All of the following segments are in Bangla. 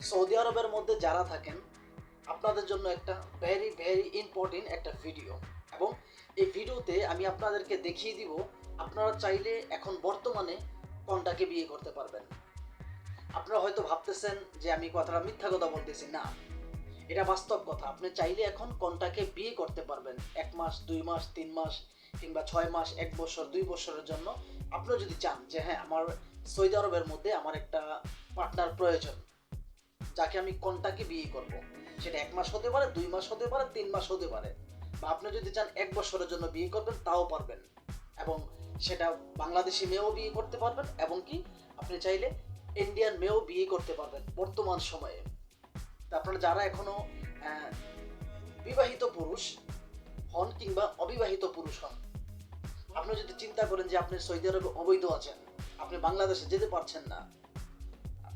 সৌদি আরবের মধ্যে যারা থাকেন, আপনাদের জন্য একটা ভেরি ভেরি ইম্পর্টেন্ট একটা ভিডিও এবং এই ভিডিওতে আমি আপনাদেরকে দেখিয়ে দিব, আপনারা চাইলে এখন বর্তমানে কোনটাকে বিয়ে করতে পারবেন। আপনারা হয়তো ভাবতেছেন যে আমি কথাটা মিথ্যা কথা বলতেছি। না, এটা বাস্তব কথা। আপনি চাইলে এখন কোনটাকে বিয়ে করতে পারবেন। এক মাস, দুই মাস, তিন মাস, কিংবা ছয় মাস, এক বছর, দুই বছরের জন্য। আপনি যদি চান যে হ্যাঁ আমার সৌদি আরবের মধ্যে আমার একটা পার্টনার প্রয়োজন। যাকে আমি কোনটাকে বিয়ে করব? সেটা এক মাস হতে পারে দুই মাস হতে পারে তিন মাস হতে পারে। বা আপনি যদি চান এক বছরের জন্য বিয়ে করবেন তাও পারবেন। এবং সেটা বাংলাদেশি মেয়েও বিয়ে করতে পারবেন এবং কি আপনি চাইলে ইন্ডিয়ান মেয়েও বিয়ে করতে পারবেন বর্তমান সময়ে। আপনারা যারা এখনও আহ, বিবাহিত পুরুষ হন কিংবা অবিবাহিত পুরুষ হন আপনি যদি চিন্তা করেন যে আপনি সৌদি আরবে অবৈধ আছেন আপনি বাংলাদেশে যেতে পারছেন না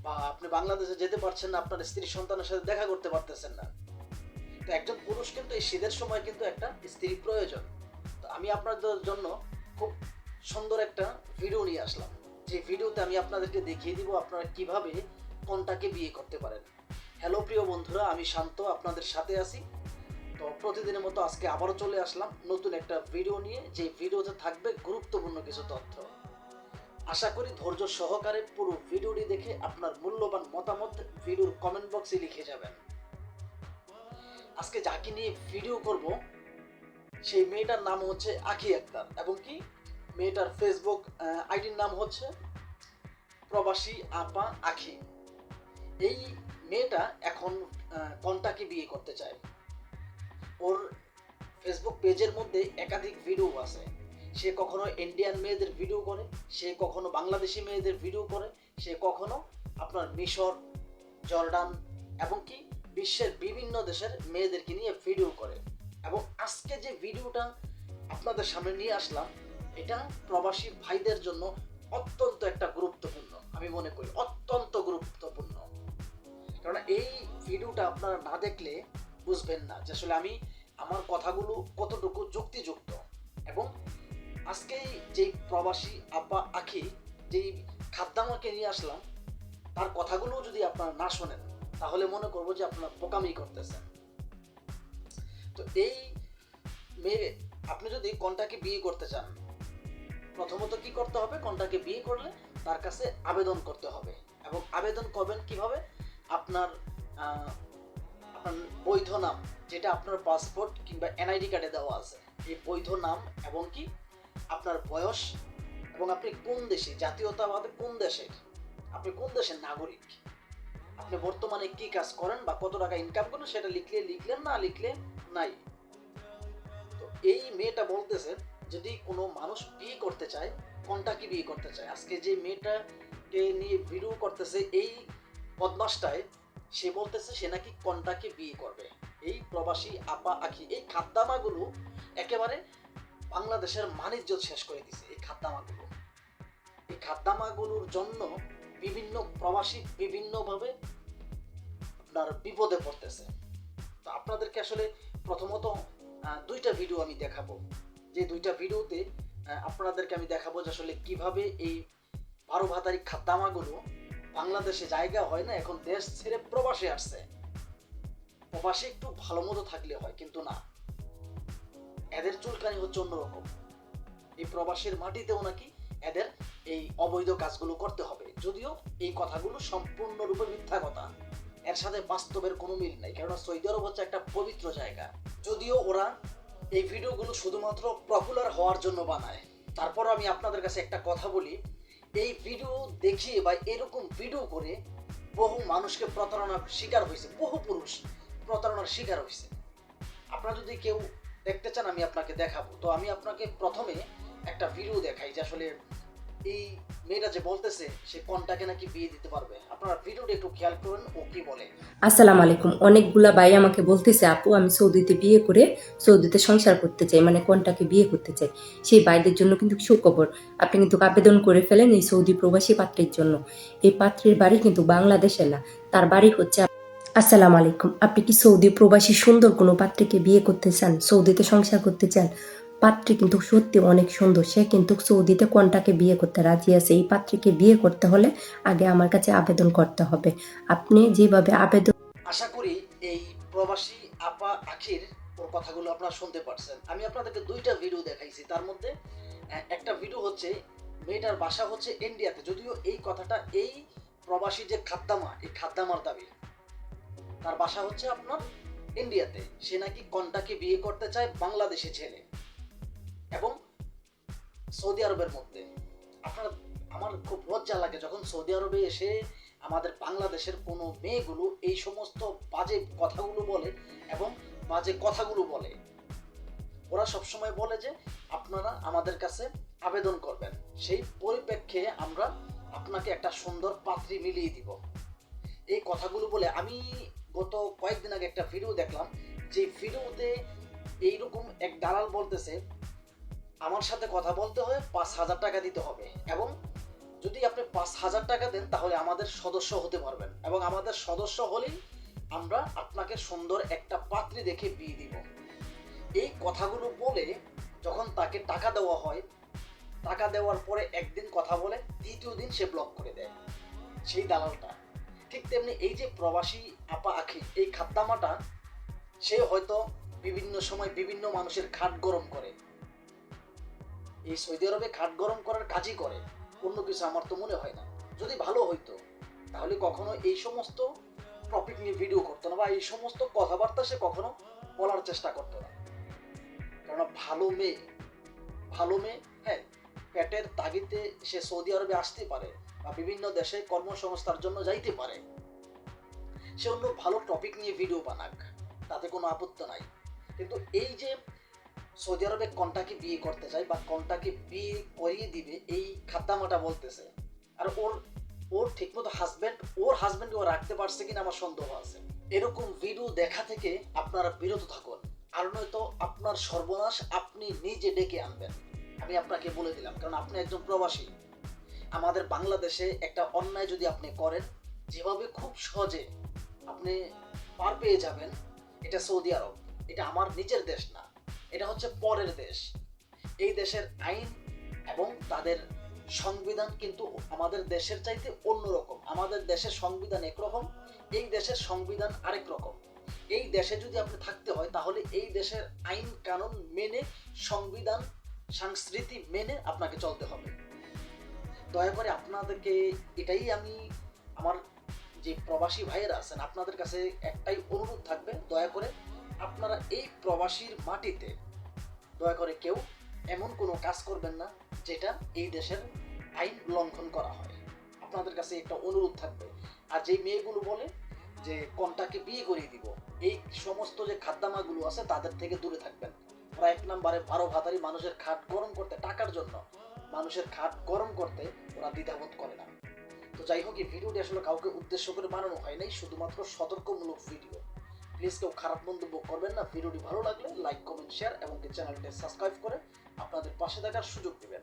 বা আপনি বাংলাদেশে যেতে পারছেন না, আপনার স্ত্রী সন্তানের সাথে দেখা করতে পারতেছেন না। তো একজন পুরুষ কিন্তু এই শীতের সময় কিন্তু একটা স্ত্রী প্রয়োজন। তো আমি আপনাদের জন্য খুব সুন্দর একটা ভিডিও নিয়ে আসলাম। যে ভিডিওতে আমি আপনাদেরকে দেখিয়ে দিব আপনারা কীভাবে কোনটাকে বিয়ে করতে পারেন। হ্যালো প্রিয় বন্ধুরা, আমি শান্ত আপনাদের সাথে আছি। তো প্রতিদিনের মতো আজকে আবারও চলে আসলাম নতুন একটা ভিডিও নিয়ে। যে ভিডিওতে থাকবে গুরুত্বপূর্ণ কিছু তথ্য। আশা করি ধৈর্য সহকারে পুরো ভিডিওটি দেখে আপনার মূল্যবান মতামত ভিডিওর কমেন্ট বক্সে লিখে যাবেন। আজকে যাকে নিয়ে ভিডিও করব, সেই মেয়েটার নাম হচ্ছে আখি আক্তার। এবং কি? মেয়েটার ফেসবুক আইডির নাম হচ্ছে প্রবাসী আপা আখি। এই মেয়েটা এখন কন্টাকে বিয়ে করতে চায়। ওর ফেসবুক পেজের মধ্যে একাধিক ভিডিও আছে। সে কখনো ইন্ডিয়ান মেয়েদের ভিডিও করে, সে কখনো বাংলাদেশি মেয়েদের ভিডিও করে, সে কখনো আপনার মিশর, জর্ডান এবং কি বিশ্বের বিভিন্ন দেশের মেয়েদেরকে নিয়ে ভিডিও করে। এবং আজকে যে ভিডিওটা আপনাদের সামনে নিয়ে আসলাম, এটা প্রবাসী ভাইদের জন্য অত্যন্ত একটা গুরুত্বপূর্ণ, আমি মনে করি অত্যন্ত গুরুত্বপূর্ণ। কারণ এই ভিডিওটা আপনারা না দেখলে বুঝবেন না যে আসলে আমি আমার কথাগুলো কতটুকু যুক্তিযুক্ত। আজকে যেই প্রবাসী আপা, আখি, যেই খাদ্যামাকে নিয়ে আসলাম, তার কথাগুলো যদি আপনারা না শোনেন, তাহলে মনে করব যে আপনারা বোকামি করতেছেন। তো এই মেয়ে, আপনি যদি কোনটাকে বিয়ে করতে চান, প্রথমত কি করতে হবে? কোনটাকে বিয়ে করলে তার কাছে আবেদন করতে হবে। এবং আবেদন করবেন কীভাবে? আপনার আপনার বৈধ নাম, যেটা আপনার পাসপোর্ট কিংবা এনআইডি কার্ডে দেওয়া আছে। এই বৈধ নাম এবং কি আপনার বয়স এবং আপনি কোন দেশে, জাতীয়তাবাদে কোন দেশের? আপনি কোন দেশের নাগরিক? আপনি বর্তমানে কি কাজ করেন বা কত টাকা ইনকাম করেন সেটা লিখলে লিখলেন, না লিখলে নাই? তো এই মেয়েটা বলতেছে, যদি কোনো মানুষ বিয়ে করতে চায়, কোনটা কি বিয়ে করতে চায়? আজকে যে মেয়েটাকে নিয়ে ভিডিও করতেছে এই বদমাসটায়, সে বলতেছে সে নাকি কোনটাকে বিয়ে করবে? এই প্রবাসী আপা আখি, এই খাদ্দামাগুলো একেবারে বাংলাদেশের বাণিজ্য শেষ করে দিছে এই খাদ্দামাগুলো এই খাদ্দামাগুলোর জন্য বিভিন্ন প্রবাসী বিভিন্নভাবে আপনার বিপদে পড়তেছে। তো আপনাদেরকে আসলে প্রথমত দুইটা ভিডিও আমি দেখাবো। যে দুইটা ভিডিওতে আপনাদেরকে আমি দেখাবো যে আসলে কীভাবে এই বারো ভাতারি খাদ্দামাগুলো বাংলাদেশে জায়গা হয় না, এখন দেশ ছেড়ে প্রবাসে আসছে। প্রবাসে একটু ভালো মতো থাকলে হয়, কিন্তু না। এদের চুলকানি হচ্ছে অন্যরকম। এই প্রবাসের মাটিতেও নাকি এদের এই অবৈধ কাজগুলো করতে হবে। যদিও এই কথাগুলো সম্পূর্ণরূপে মিথ্যা কথা। এর সাথে বাস্তবের কোনো মিল নাই, কেননা সৌদি আরব হচ্ছে একটা পবিত্র জায়গা। যদিও ওরা এই ভিডিওগুলো শুধুমাত্র পপুলার হওয়ার জন্য বানায়। তারপর আমি আপনাদের কাছে একটা কথা বলি, এই ভিডিও দেখিয়ে বা এরকম ভিডিও করে বহু মানুষকে প্রতারণার শিকার হয়েছে, বহু পুরুষ প্রতারণার শিকার হয়েছে। আপনারা যদি কেউ দেখতে চান, আমি আপনাকে দেখাবো। তো আমি আপনাকে প্রথমে একটা ভিডিও দেখাই যে আসলে এই মেয়েটা যে বলতেছে, সে কোনটাকে নাকি বিয়ে দিতে পারবে। আপনারা ভিডিওটা একটু খেয়াল করুন, ও কি বলে। আসসালামু আলাইকুম। অনেকগুলা ভাই আমাকে বলতেছে, আপু, আমি সৌদিতে বিয়ে করে সৌদিতে সংসার করতে চাই মানে কোনটাকে বিয়ে করতে চাই? সেই ভাইদের জন্য কিন্তু সুখবর। আপনি কিন্তু আবেদন করে ফেলেন এই সৌদি প্রবাসী পাত্রের জন্য। এই পাত্রের বাড়ি কিন্তু বাংলাদেশে না, তার বাড়ি হচ্ছে আসসালামু আলাইকুম। আপনি কি সৌদি প্রবাসী সুন্দর কোনো পাত্রীকে বিয়ে করতে চান? সৌদিতে সংসার করতে চান? পাত্রী কিন্তু সত্যি অনেক সুন্দর। সে কিন্তু সৌদিতে কোনটাকে বিয়ে করতে রাজি আছে? এই পাত্রীকে বিয়ে করতে হলে আগে আমার কাছে আবেদন করতে হবে। আপনি যেভাবে আবেদন আশা করি এই প্রবাসী আপা আখির ওর কথাগুলো আপনারা শুনতে পারছেন। আমি আপনাদেরকে দুইটা ভিডিও দেখাইছি। তার মধ্যে একটা ভিডিও হচ্ছে, মেয়েটার বাসা হচ্ছে ইন্ডিয়াতে যদিও এই কথাটা এই প্রবাসী যে খাদ্দামা, এই খাদ্দামার দাবি। তার বাসা হচ্ছে আপনার ইন্ডিয়াতে সে নাকি কন্টাকে বিয়ে করতে চায় বাংলাদেশি ছেলে এবং সৌদি আরবের মধ্যে। আপনার, আমার খুব লজ্জা লাগে যখন সৌদি আরবে এসে আমাদের বাংলাদেশের কোনো মেয়েগুলো এই সমস্ত বাজে কথাগুলো বলে এবং বাজে কথাগুলো বলে। ওরা সবসময় বলে যে, আপনারা আমাদের কাছে আবেদন করবেন। সেই পরিপ্রেক্ষে আমরা আপনাকে একটা সুন্দর পাত্রী মিলিয়ে দিব। এই কথাগুলো বলে আমি গত কয়েকদিন আগে একটা ভিডিও দেখলাম, যে ভিডিওতে এইরকম এক দালাল বলতেছে, আমার সাথে কথা বলতে হয় পাঁচ হাজার টাকা দিতে হবে এবং যদি আপনি পাঁচ হাজার টাকা দেন, তাহলে আমাদের সদস্য হতে পারবেন এবং আমাদের সদস্য হলেই আমরা আপনাকে সুন্দর একটা পাত্রী দেখে বিয়ে দিব। এই কথাগুলো বলে যখন তাকে টাকা দেওয়া হয়, টাকা দেওয়ার পরে একদিন কথা বলে, দ্বিতীয় দিন সে ব্লক করে দেয়। সেই দালালটা। ঠিক তেমনি এই যে প্রবাসী আপা আখি, এই খাদ্দামাটা, সে হয়তো বিভিন্ন সময় বিভিন্ন মানুষের খাট গরম করে। এই সৌদি আরবে খাট গরম করার কাজই করে, অন্য কিছু আমার তো মনে হয় না। যদি ভালো হইতো, তাহলে কখনো এই সমস্ত টপিক নিয়ে ভিডিও করতো না বা এই সমস্ত কথাবার্তা সে কখনো বলার চেষ্টা করতো না। কেননা ভালো মেয়ে ভালো মেয়ে হ্যাঁ পেটের তাগিতে সে সৌদি আরবে আসতে পারে বা বিভিন্ন দেশে কর্মসংস্থার জন্য যাইতে পারে। সে অন্য ভালো টপিক নিয়ে ভিডিও বানাক, তাতে কোনো আপত্তি নাই। কিন্তু এই যে সৌদি আরবে কন্টাকে বিয়ে করতে চায় বা কন্টাকে বিয়ে করিয়ে দিবে, এই খাদ্দামাটা বলতেছে। আর ওর ওর ঠিকমতো হাজবেন্ড ওর হাজবেন্ড ও রাখতে পারছে কিনা আমার সন্দেহ আছে। এরকম ভিডিও দেখা থেকে আপনারা বিরত থাকুন। আর নয়তো আপনার সর্বনাশ আপনি নিজে ডেকে আনবেন। আমি আপনাকে বলে দিলাম, কারণ আপনি একজন প্রবাসী। আমাদের বাংলাদেশে একটা অন্যায় যদি আপনি করেন, যেভাবে খুব সহজে আপনি পার পেয়ে যাবেন, এটা সৌদি আরব। এটা আমার নিজের দেশ না, এটা হচ্ছে পরের দেশ। এই দেশের আইন এবং তাদের সংবিধান কিন্তু আমাদের দেশের চাইতে অন্যরকম। আমাদের দেশের সংবিধান একরকম, এই দেশের সংবিধান আরেক রকম। এই দেশে যদি আপনি থাকতে হয়, তাহলে এই দেশের আইন কানুন মেনে, সংবিধান, সংস্কৃতি মেনে আপনাকে চলতে হবে। দয়া করে আপনাদেরকে এটাই আমি আমার যে প্রবাসী ভাইয়েরা আছেন, আপনাদের কাছে একটাই অনুরোধ থাকবে, দয়া করে আপনারা এই প্রবাসীর মাটিতে দয়া করে কেউ এমন কোনো কাজ করবেন না যেটা এই দেশের আইন লঙ্ঘন করা হয়। আপনাদের কাছে একটা অনুরোধ থাকবে। আর যেই মেয়েগুলো বলে যে, কোনটাকে বিয়ে করিয়ে দিব এই সমস্ত যে খাদ্যামাগুলো আছে তাদের থেকে দূরে থাকবেন। ওরা এক নম্বরে বারো ভাতারি মানুষের খাট গরম করতে টাকার জন্য মানুষের খাট গরম করতে ওরা দ্বিধাবোধ করে না। তো যাই হোক, এই ভিডিওটি আসলে কাউকে উদ্দেশ্য করে বানানো হয় নাই, শুধুমাত্র সতর্কমূলক ভিডিও। প্লিজ কেউ খারাপ মন্তব্য করবেন না, ভিডিওটি ভালো লাগলে লাইক, কমেন্ট শেয়ার এবং চ্যানেলটি সাবস্ক্রাইব করে আপনাদের পাশে থাকার সুযোগ দিবেন।